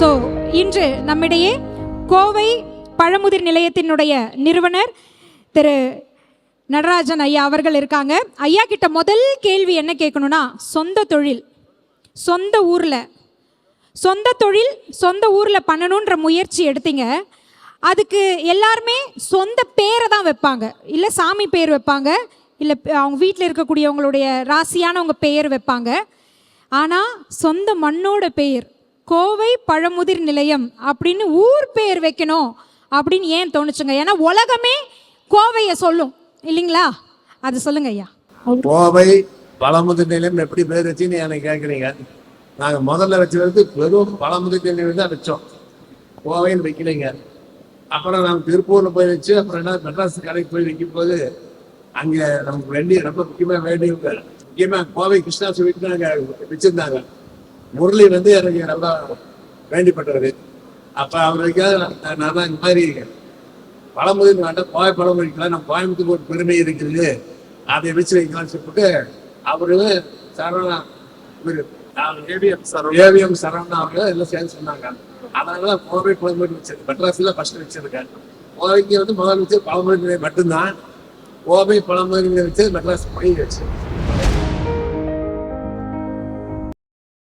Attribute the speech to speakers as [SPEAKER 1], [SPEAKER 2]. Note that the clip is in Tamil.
[SPEAKER 1] ஸோ இன்று நம்மிடையே கோவை பழமுதிர் நிலையத்தினுடைய நிறுவனர் திரு நடராஜன் ஐயா அவர்கள் இருக்காங்க. ஐயா கிட்ட முதல் கேள்வி என்ன கேட்கணும்னா சொந்த தொழில் சொந்த ஊரில் சொந்த தொழில் சொந்த ஊரில் பண்ணணுன்ற முயற்சி எடுத்தீங்க. அதுக்கு எல்லாருமே சொந்த பேரை தான் வைப்பாங்க. இல்லை சாமி பேர் வைப்பாங்க இல்லை அவங்க வீட்டில் இருக்கக்கூடியவங்களுடைய ராசியானவங்க பெயர் வைப்பாங்க. ஆனால் சொந்த மண்ணோட பெயர் கோவை பழமுதிர் நிலையம் அப்படின்னு ஊர் பெயர் வைக்கணும் அப்படின்னு ஏன் தோணுச்சுங்க? ஏன்னா உலகமே கோவையை சொல்லும். இல்லைங்களா? அது சொல்லுங்க ஐயா.
[SPEAKER 2] கோவை பழமுதிர் நிலையம் எப்படி பேர் வச்சுன்னு எனக்கு கேட்குறீங்க. நாங்கள் முதல்ல வச்சது வெறும் பழமுதிர் நிலையம் தான் வச்சோம். கோவைன்னு வைக்கலைங்க. அப்புறம் நாங்கள் திருப்பூர்ல போய் வச்சு அப்புறம் என்ன மெட்ராஸ் கடைக்கு போய் வைக்கும் போது அங்கே நமக்கு வேண்டிய ரொம்ப முக்கியமாக வேண்டியவங்க. முக்கியமாக கோவை கிருஷ்ணா சொல்லிட்டு நாங்கள் வச்சிருந்தாங்க. முரளி வந்து எனக்கு ரொம்ப வேண்டிப்பட்டவர் அப்போ அவருக்கு நான் தான் இந்த மாதிரி பழமுதிர் வேண்டாம் கோவை பழம் வைக்கலாம் நம்ம கோயம்புத்தூர் ஒரு பெருமை இருக்குது. அதை வச்சு வைக்கலாம்னு சொல்லிட்டு அவரு சரவணா இவரு ஏவிஎம் சரவணா. ஏவிஎம் சரவணா அவங்க எல்லாம் சேர்ந்து சொன்னாங்க. அதனால கோவை பழமுதிர் வச்சிருக்கு மெட்ராஸ்ல ஃபர்ஸ்ட் வச்சிருக்கேன் கோவைக்கு வந்து முதல் வச்சு பழமுதிர் நிலையம் மட்டும்தான். கோவை பழமுதிர் நிலையம் வச்சு மெட்ராஸ் போய் வச்சு.